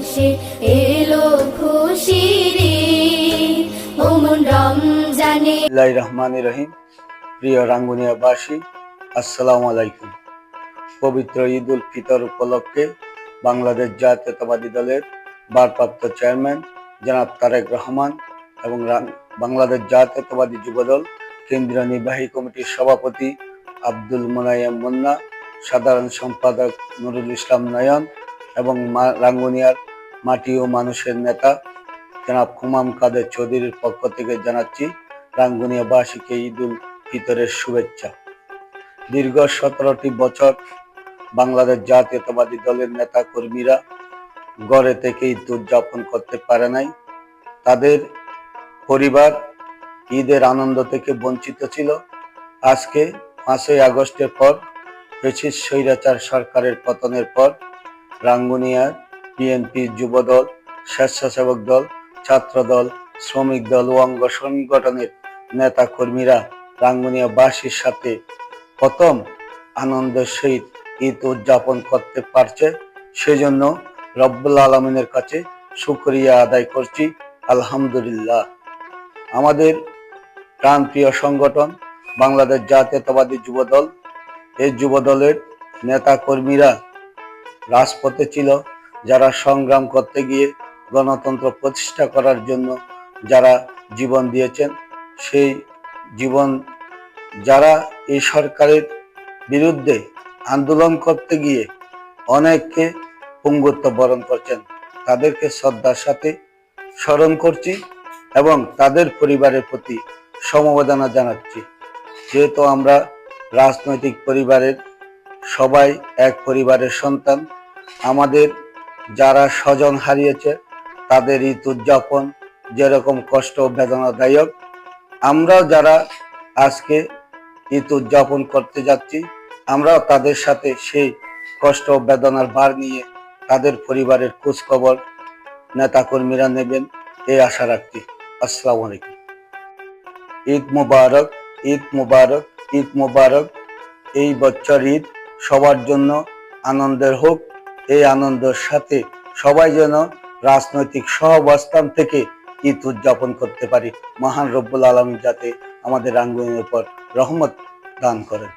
এসে এলো খুশির। ওমন রমজানে বিসমিল্লাহির রহমানির রহিম প্রিয় রাঙ্গুনিয়াবাসী, আসসালামু আলাইকুম পবিত্র ঈদ উল ফিতর উপলক্ষে বাংলাদেশ জাতীয়তাবাদী দলের ভারপ্রাপ্ত চেয়ারম্যান জনাব তারেক রহমান এবং বাংলাদেশ জাতীয়তাবাদী যুবদল কেন্দ্রীয় নির্বাহী কমিটির সভাপতি আব্দুল মোনায়েম মুন্না, সাধারণ সম্পাদক নুরুল ইসলাম নয়ন এবং রাঙ্গুনিয়ার মাটি ও মানুষের নেতা। জনাব খুমাম কাদের চৌধুরীর পক্ষ থেকে জানাচ্ছি রাঙ্গুনিয়াবাসীকে ঈদ উল ফিতরের শুভেচ্ছা। দীর্ঘ সতেরোটি বছর বাংলাদেশ জাতীয়তাবাদী দলের নেতা কর্মীরা গড়ে থেকে ঈদ উদযাপন করতে পারে নাই। তাদের পরিবার ঈদের আনন্দ থেকে বঞ্চিত ছিল। আজকে পাঁচই আগস্টের পর ব্রিটিশ স্বৈরাচার সরকারের পতনের পর রাঙ্গুনিয়ার বিএনপি যুবদল, স্বেচ্ছাসেবক দল, ছাত্রদল, শ্রমিক দল ও অঙ্গ সংগঠনের নেতা কর্মীরা রাঙ্গুনিয়াবাসীর সাথে প্রথম আনন্দের সহিত ঈদ উদযাপন করতে পারছে। সেজন্য রব্বুল আলমিনের কাছে শুকরিয়া আদায় করছি। আলহামদুলিল্লাহ। আমাদের প্রাণপ্রিয় সংগঠন বাংলাদেশ জাতীয়তাবাদী যুবদল, এই যুবদলের নেতা কর্মীরা রাজপথে ছিল। যারা সংগ্রাম করতে গিয়ে গণতন্ত্র প্রতিষ্ঠা করার জন্য যারা জীবন দিয়েছেন, সেই জীবন যারা এই সরকারের বিরুদ্ধে আন্দোলন করতে গিয়ে অনেককে পঙ্গুত্ব বরণ করছেন, তাদেরকে শ্রদ্ধার সাথে স্মরণ করছি এবং তাদের পরিবারের প্রতি সমবেদনা জানাচ্ছি। যেহেতু আমরা রাজনৈতিক পরিবারের সবাই এক পরিবারের সন্তান, আমাদের যারা স্বজন হারিয়েছে, তাদের ঈদ উদযাপন যেরকম কষ্ট বেদনাদায়ক। আমরাও যারা আজকে ঈদ উদযাপন করতে যাচ্ছি, আমরাও তাদের সাথে সেই কষ্ট বেদনার ভার নিয়ে তাদের পরিবারের খোঁজ খবর নেতাকর্মীরা নেবেন এই আশা রাখছি। আসসালামু আলাইকুম। ঈদ মুবারক ঈদ মুবারক ঈদ মুবারক। এই বছর ঈদ সবার জন্য আনন্দের হোক এই আনন্দের সাথে সবাই যেন রাজনৈতিক সহবস্থান থেকে ঈদ উদযাপন করতে পারি। মহান রব্বুল আলমী যাতে আমাদের রাঙ্গুনের উপর রহমত দান করেন।